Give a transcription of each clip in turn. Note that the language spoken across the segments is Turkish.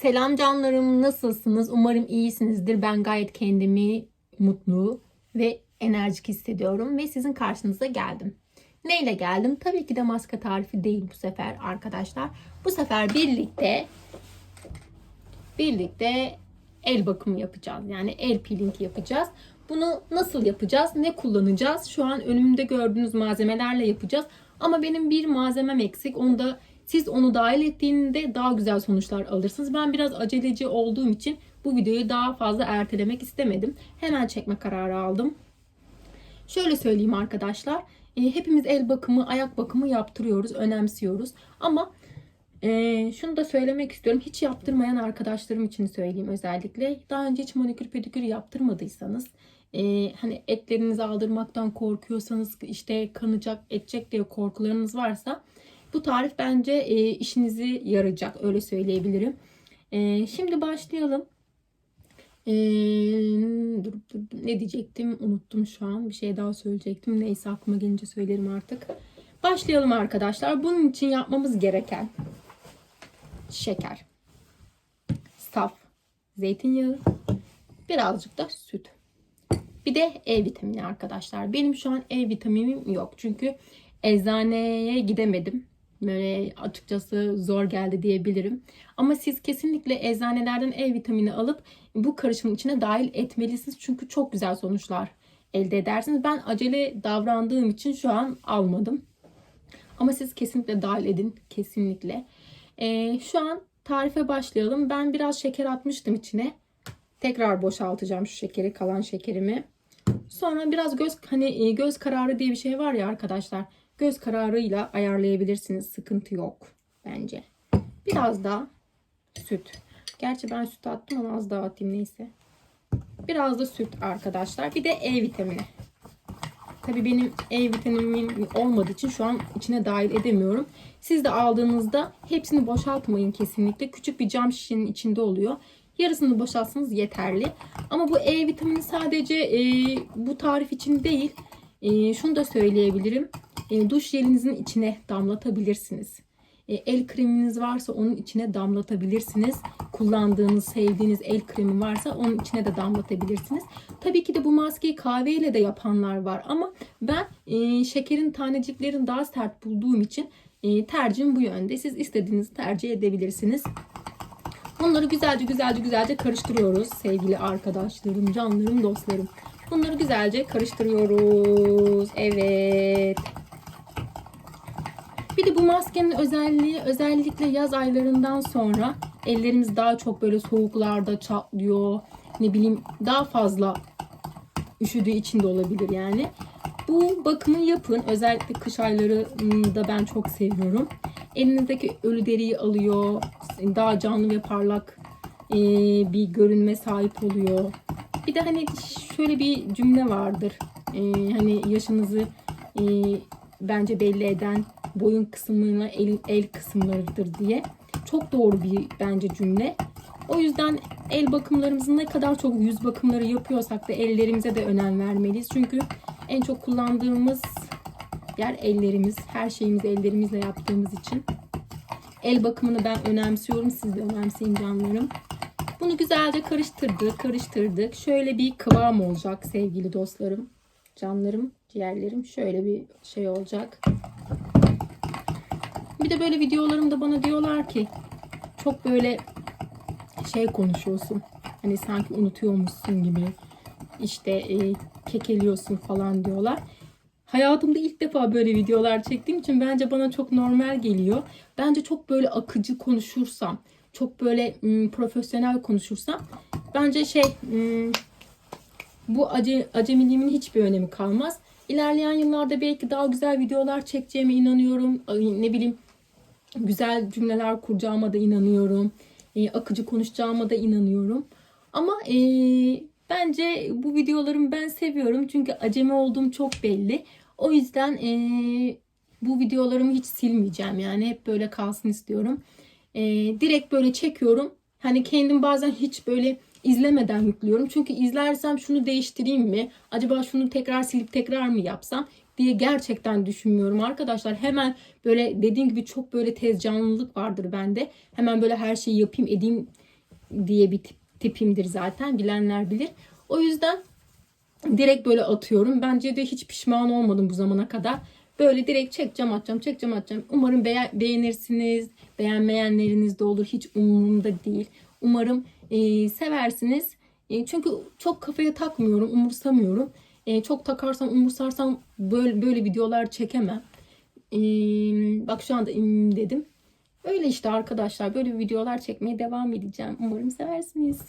Selam canlarım nasılsınız? Umarım iyisinizdir. Ben gayet kendimi mutlu ve enerjik hissediyorum ve sizin karşınıza geldim. Neyle geldim? Tabii ki de maske tarifi değil bu sefer arkadaşlar. Bu sefer birlikte birlikte el bakımı yapacağız. Yani el peeling yapacağız. Bunu nasıl yapacağız? Ne kullanacağız? Şu an önümde gördüğünüz malzemelerle yapacağız. Ama benim bir malzemem eksik. Onu da siz onu dahil ettiğinde daha güzel sonuçlar alırsınız. Ben biraz aceleci olduğum için bu videoyu daha fazla ertelemek istemedim. Hemen çekme kararı aldım. Şöyle söyleyeyim arkadaşlar. e, Hepimiz el bakımı, ayak bakımı yaptırıyoruz, önemsiyoruz. Ama e, şunu da söylemek istiyorum. Hiç yaptırmayan arkadaşlarım için söyleyeyim özellikle. Daha önce hiç manikür pedikür yaptırmadıysanız, e, hani etlerinizi aldırmaktan korkuyorsanız, işte kanacak, edecek diye korkularınız varsa bu tarif bence e, işinizi yarayacak öyle söyleyebilirim. E, şimdi başlayalım. E, dur, dur, ne diyecektim unuttum şu an. Bir şey daha söyleyecektim. Neyse aklıma gelince söylerim artık. Başlayalım arkadaşlar. Bunun için yapmamız gereken şeker, saf, zeytinyağı, birazcık da süt. Bir de E vitamini arkadaşlar. Benim şu an E vitaminim yok. Çünkü eczaneye gidemedim. Böyle açıkçası zor geldi diyebilirim. Ama siz kesinlikle eczanelerden E vitamini alıp bu karışımın içine dahil etmelisiniz. Çünkü çok güzel sonuçlar elde edersiniz. Ben acele davrandığım için şu an almadım. Ama siz kesinlikle dahil edin. Kesinlikle. Ee, şu an tarife başlayalım. Ben biraz şeker atmıştım içine. Tekrar boşaltacağım şu şekeri, kalan şekerimi. Sonra biraz göz hani e, göz kararı diye bir şey var ya arkadaşlar. Göz kararıyla ayarlayabilirsiniz. Sıkıntı yok bence. Biraz da süt. Gerçi ben süt attım ama az daha atayım neyse. Biraz da süt arkadaşlar. Bir de E vitamini. Tabii benim E vitaminim olmadığı için şu an içine dahil edemiyorum. Siz de aldığınızda hepsini boşaltmayın kesinlikle. Küçük bir cam şişenin içinde oluyor. Yarısını boşaltsanız yeterli. Ama bu E vitamini sadece e, bu tarif için değil. E, şunu da söyleyebilirim. E, duş jelinizin içine damlatabilirsiniz. E, el kreminiz varsa onun içine damlatabilirsiniz. Kullandığınız, sevdiğiniz el kremi varsa onun içine de damlatabilirsiniz. Tabii ki de bu maskeyi kahveyle de yapanlar var ama ben e, şekerin taneciklerini daha sert bulduğum için e, tercihim bu yönde. Siz istediğinizi tercih edebilirsiniz. Bunları güzelce güzelce güzelce karıştırıyoruz sevgili arkadaşlarım, canlarım, dostlarım. Bunları güzelce karıştırıyoruz. Evet. Bir de bu maskenin özelliği özellikle yaz aylarından sonra ellerimiz daha çok böyle soğuklarda çatlıyor. Ne bileyim daha fazla üşüdüğü için de olabilir yani. Bu bakımı yapın. Özellikle kış aylarında ben çok seviyorum. Elinizdeki ölü deriyi alıyor. Daha canlı ve parlak bir görünme sahip oluyor. Bir de hani şöyle bir cümle vardır. E, hani yaşınızı e, bence belli eden boyun kısmıyla el, el kısımlarıdır diye. Çok doğru bir bence cümle. O yüzden el bakımlarımızı ne kadar çok yüz bakımları yapıyorsak da ellerimize de önem vermeliyiz. Çünkü en çok kullandığımız yer ellerimiz. Her şeyimizi ellerimizle yaptığımız için. El bakımını ben önemsiyorum. Siz de önemseyin canlarım. Bunu güzelce karıştırdık, karıştırdık. Şöyle bir kıvam olacak sevgili dostlarım. Canlarım, ciğerlerim. Şöyle bir şey olacak. Bir de böyle videolarımda bana diyorlar ki çok böyle şey konuşuyorsun. Hani sanki unutuyormuşsun gibi. İşte e, kekeliyorsun falan diyorlar. Hayatımda ilk defa böyle videolar çektiğim için bence bana çok normal geliyor. Bence çok böyle akıcı konuşursam, çok böyle m, profesyonel konuşursam bence şey m, bu ace, acemiliğimin hiçbir önemi kalmaz. İlerleyen yıllarda belki daha güzel videolar çekeceğime inanıyorum. Ne bileyim güzel cümleler kuracağıma da inanıyorum. E, akıcı konuşacağıma da inanıyorum. Ama e, bence bu videolarımı ben seviyorum. Çünkü acemi olduğum çok belli. O yüzden e, bu videolarımı hiç silmeyeceğim. Yani hep böyle kalsın istiyorum. E, direkt böyle çekiyorum. Hani kendim bazen hiç böyle izlemeden yüklüyorum. Çünkü izlersem şunu değiştireyim mi? Acaba şunu tekrar silip tekrar mı yapsam? diye gerçekten düşünmüyorum arkadaşlar. Hemen böyle dediğim gibi çok böyle tez canlılık vardır bende. Hemen böyle her şeyi yapayım edeyim diye bir tip, tipimdir zaten. Bilenler bilir. O yüzden direkt böyle atıyorum. Bence de hiç pişman olmadım bu zamana kadar. Böyle direkt çekeceğim atacağım çekeceğim atacağım. Umarım beğen- beğenirsiniz. Beğenmeyenleriniz de olur. Hiç umurumda değil. Umarım e, seversiniz. E, çünkü çok kafaya takmıyorum. Umursamıyorum. E, çok takarsam umursarsam böyle, böyle videolar çekemem. E, bak şu anda im dedim. Öyle işte arkadaşlar. Böyle videolar çekmeye devam edeceğim. Umarım seversiniz.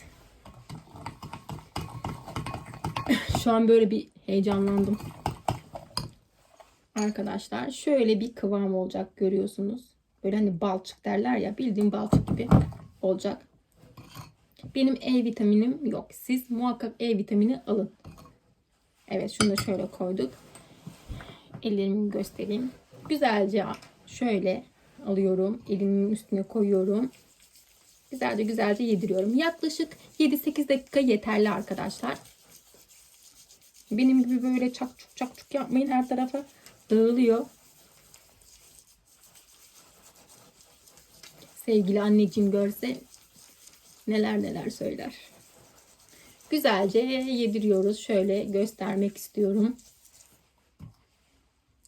Şu an böyle bir heyecanlandım. Arkadaşlar şöyle bir kıvam olacak görüyorsunuz. Böyle hani balçık derler ya bildiğim balçık gibi olacak. Benim E vitaminim yok. Siz muhakkak E vitamini alın. Evet şunu da şöyle koyduk. Ellerimi göstereyim. Güzelce şöyle alıyorum. Elimin üstüne koyuyorum. Güzelce güzelce yediriyorum. Yaklaşık 7-8 dakika yeterli arkadaşlar. Benim gibi böyle çak çuk çak çuk yapmayın her tarafa dağılıyor. Sevgili anneciğim görse neler neler söyler. Güzelce yediriyoruz. Şöyle göstermek istiyorum.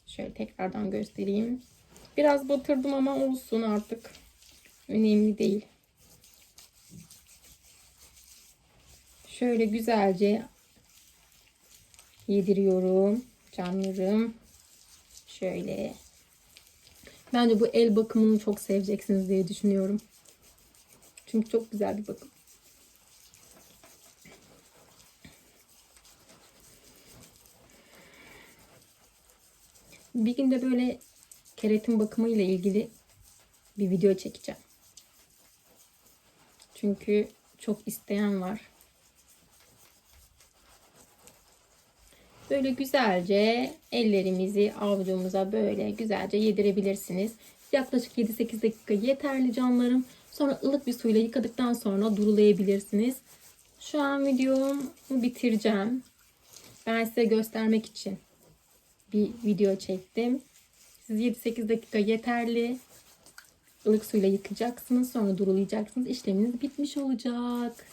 Şöyle tekrardan göstereyim. Biraz batırdım ama olsun artık. Önemli değil. Şöyle güzelce yediriyorum canlarım. Şöyle. Bence bu el bakımını çok seveceksiniz diye düşünüyorum. Çünkü çok güzel bir bakım. Bir gün de böyle keratin bakımı ile ilgili bir video çekeceğim. Çünkü çok isteyen var. Böyle güzelce ellerimizi avucumuza böyle güzelce yedirebilirsiniz. Yaklaşık 7-8 dakika yeterli canlarım. Sonra ılık bir suyla yıkadıktan sonra durulayabilirsiniz. Şu an videomu bitireceğim. Ben size göstermek için bir video çektim. Siz 7-8 dakika yeterli. Ilık suyla yıkacaksınız. Sonra durulayacaksınız. İşleminiz bitmiş olacak.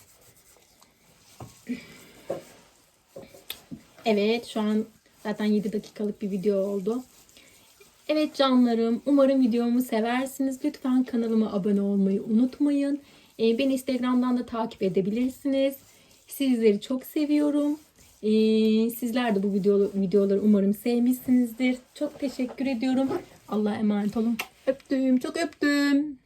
Evet şu an zaten 7 dakikalık bir video oldu. Evet canlarım umarım videomu seversiniz. Lütfen kanalıma abone olmayı unutmayın. Ee, beni Instagram'dan da takip edebilirsiniz. Sizleri çok seviyorum. Ee, sizler de bu video, videoları umarım sevmişsinizdir. Çok teşekkür ediyorum. Allah'a emanet olun. Öptüm. Çok öptüm.